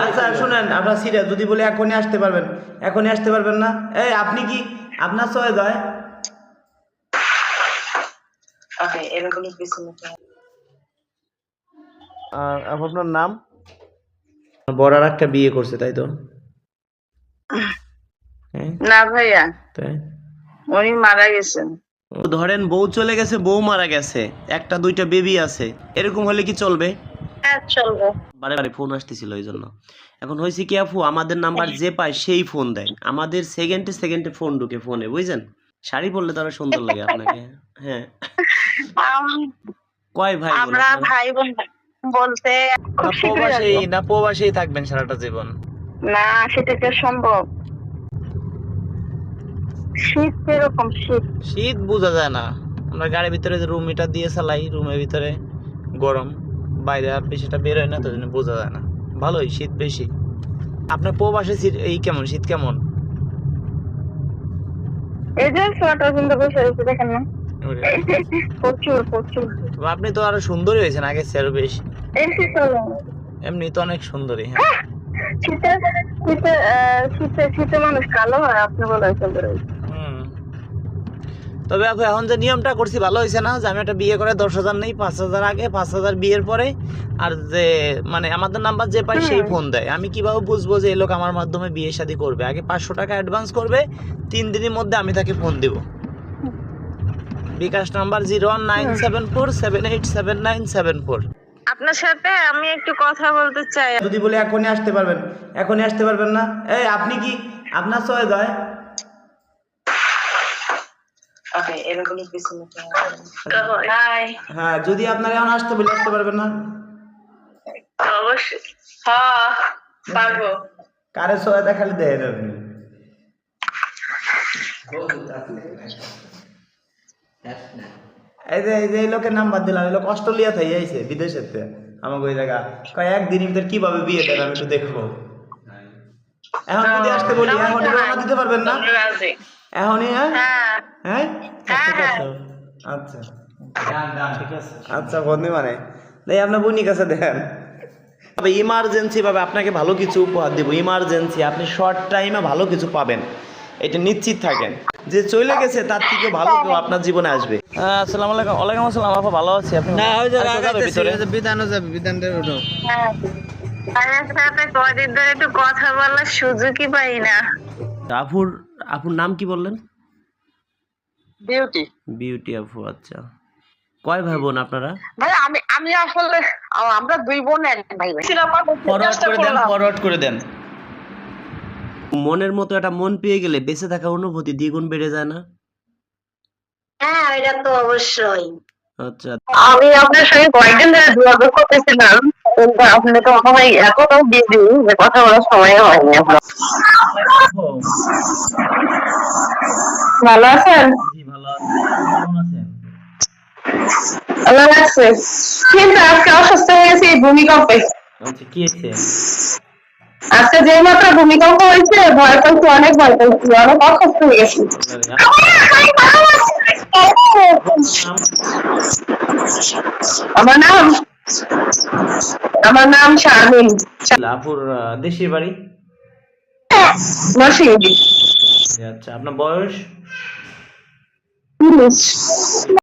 আচ্ছা শুনেন আপনার সিরিয়াস যদি বলে এখনই আসতে পারবেন এখনই আসতে পারবেন না? এই আপনি কি? আপনার সয় হয় Okay, এরকম কিছু না। আর আপনার নাম? বড়ার একটা বিয়ে করছে তাই তো? হ্যাঁ? না ভাইয়া। উনি মারা গেছেন। ধরেন বউ চলে গেছে বউ মারা গেছে একটা দুইটা বেবি আছে এরকম হলে কি চলবে? বারে বারে ফোন আসতেছিল এই জন্য এখন হয়েছে কি আপু আমাদের নাম্বার যে পায় সেই ফোন দেয়। আমাদের সেকেন্ডে সেকেন্ডে ফোন ঢুকে ফোনে বুঝছেন? শাড়ি পরলে তো আরও সুন্দর লাগে আপনাকে। হ্যাঁ। কয় ভাই আমরা ভাই বোন বলতে প্রবাসী না প্রবাসী থাকবেন সারাটা জীবন। না সেটা কি সম্ভব। শীত কীরকম শীত? শীত বোঝা যায় না। আমরা গাড়ির ভিতরে যে রুম মিটার দিয়ে চালাই রুমের ভিতরে গরম। বাইরে আর বেশিটা বের হয় না তো জন্য বোঝা যায় না। ভালোই শীত বেশি। আপনার প্রবাসে শীত এই কেমন শীত কেমন? এই যে সোয়েটার কিনতে বসে রয়েছে দেখেন না। প্রচুর প্রচুর। আপনি তো আরও সুন্দরী হয়েছেন আগে আরও বেশি। এমনি তো অনেক সুন্দরী হ্যাঁ। শীতে শীতে শীতে শীতে মানুষ কালো হয় আপনি বলেন সুন্দর হুম। তবে এখন যে নিয়মটা করছি ভালো হয়েছে না? যে আমি একটা বিয়ে করে দশ হাজার নেই পাঁচ হাজার আগে পাঁচ হাজার বিয়ের পরে আর যে মানে আমাদের নাম্বার যে পাই সেই ফোন দেয়। আমি কীভাবে বুঝব যে এই লোক আমার মাধ্যমে বিয়ে শাদী করবে? আগে পাঁচশো টাকা অ্যাডভান্স করবে তিন দিনের মধ্যে আমি তাকে ফোন দিব। BKash number zero one nine seven four seven eight seven nine seven four আপনার সাথে আমি একটু কথা বলতে চাই। যদি বলে এখনই আসতে পারবেন এখনই আসতে পারবেন না? এই আপনি কি? আপনার সয় হয়? ওকে এরকম কিছু হাই হ্যাঁ যদি আপনার এখন আসতে বলে আসতে পারবেন না? অবশ্যই। হ্যাঁ পারব। কারে সহায়তা খালি দেন আপনি? এই যে এই যে এই লোকের নাম্বার দিলাম এই লোক অস্ট্রেলিয়া থেকে আইছে বিদেশের থেকে। আমাকে ওই জায়গা। কয় একদিনের ভিতর কীভাবে বিয়ে দেন আমি একটু দেখব। এখন যদি আসতে বলি এখন দিতে পারবেন না? এখনই হ্যাঁ? হ্যাঁ। হ্যাঁ? ঠিক আছে আচ্ছা ঠিক আছে। আচ্ছা বন্ধু মানে। এই আপনার বোনির কাছে দেন। তবে ইমার্জেন্সি ভাবে আপনাকে ভালো কিছু উপহার দিব। ইমার্জেন্সি আপনি শর্ট টাইমে ভালো কিছু পাবেন। এটা নিশ্চিত থাকেন। যে চলে গেছে তার থেকে ভালো কেউ আপনার জীবনে আসবে। আসসালামু আলাইকুম। ওয়ালাইকুম আসসালাম আপা ভালো আছি। আপনি না ওই যে ভিতরে? বিধানও যাবে বিধানটা উঠো হ্যাঁ। আমার সাথে কদিন ধরে একটু কথা বলার সুযোগই পাই না। আপুর আপুর নাম কি বললেন? বিউটি। বিউটি আপু আচ্ছা। কয় ভাই বোন আপনারা? ভাই আমি আমি আসলে আমরা দুই বোন এক ভাই ভাই ফরওয়ার্ড করে দেন ফরওয়ার্ড করে দেন। মনের মতো একটা মন পেয়ে গেলে বেঁচে থাকা অনুভূতি দ্বিগুণ বেড়ে যায় না? হ্যাঁ এটা তো অবশ্যই। আচ্ছা। আমি আপনার সঙ্গে কয়েকদিন ধরে যোগাযোগ করতেছিলাম কিন্তু আপনি তো সবাই এত বিজি যে কথা বলার সময় হয়নি আপনার ভালো আছেন? জি ভালো আছি। কেমন আছেন? ভালো কিন্তু আজকে অসুস্থ হয়ে গেছি ভূমিকম্পে। আচ্ছা কি হয়েছে? আজকে যে মাত্র ভূমিকম্প হয়েছে ভয় পাইছি অনেক ভয় পাইছি অনেক অসুস্থ হয়ে গেছি। আমার নাম আমার নাম শারমিন। আপুর দেশের বাড়ি? আচ্ছা আপনার বয়স?